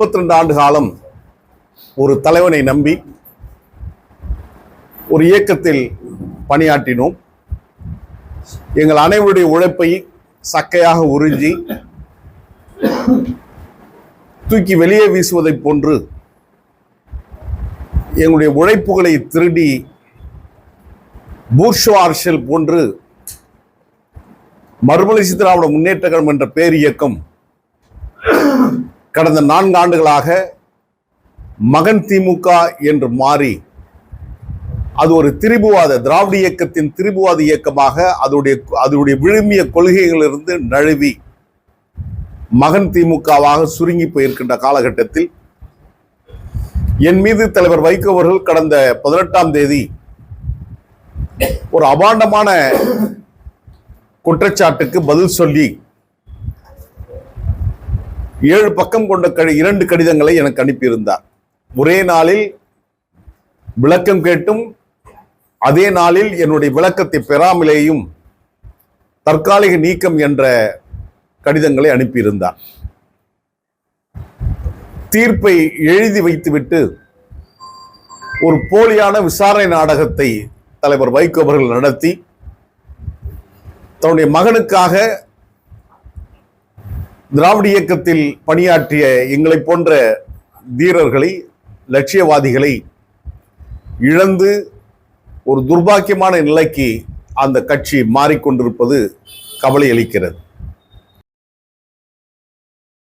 முப்பத்தி ரெண்டு ஆண்டு காலம் ஒரு தலைவனை நம்பி ஒரு இயக்கத்தில் பணியாற்றினோம். எங்கள் அனைவருடைய உழைப்பை சக்கையாக உறிஞ்சி தூக்கி வெளியே வீசுவதைப் போன்று எங்களுடைய உழைப்புகளை திருடி பூர்ஷுவார்ஷல் போன்று மறுமலர்ச்சி திராவிட முன்னேற்ற கழகம் என்ற பேர் இயக்கம் கடந்த நான்கு ஆண்டுகளாக மகன் திமுக என்று மாறி அது ஒரு திரிபுவாத திராவிட இயக்கத்தின் திரிபுவாத இயக்கமாக அதனுடைய அதனுடைய விழுமிய கொள்கைகளிலிருந்து நழுவி மகன் திமுகவாக சுருங்கி போயிருக்கின்ற காலகட்டத்தில் என் மீது தலைவர் வைகோ அவர்கள் கடந்த பதினெட்டாம் தேதி ஒரு அபாண்டமான குற்றச்சாட்டுக்கு பதில் சொல்லி ஏழு பக்கம் கொண்ட கடி இரண்டு கடிதங்களை எனக்கு அனுப்பியிருந்தார். ஒரே நாளில் விளக்கம் கேட்டும் அதே நாளில் என்னுடைய விளக்கத்தை பெறாமலேயும் தற்காலிக நீக்கம் என்ற கடிதங்களை அனுப்பியிருந்தார். தீர்ப்பை எழுதி வைத்துவிட்டு ஒரு போலியான விசாரணை நாடகத்தை தலைவர் வைகோ அவர்கள் நடத்தி தன்னுடைய மகனுக்காக திராவிட இயக்கத்தில் பணியாற்றிய எங்களை போன்ற தீரர்களை லட்சியவாதிகளை இழந்து ஒரு துர்பாக்கியமான நிலைக்கு அந்த கட்சி மாறிக்கொண்டிருப்பது கவலை அளிக்கிறது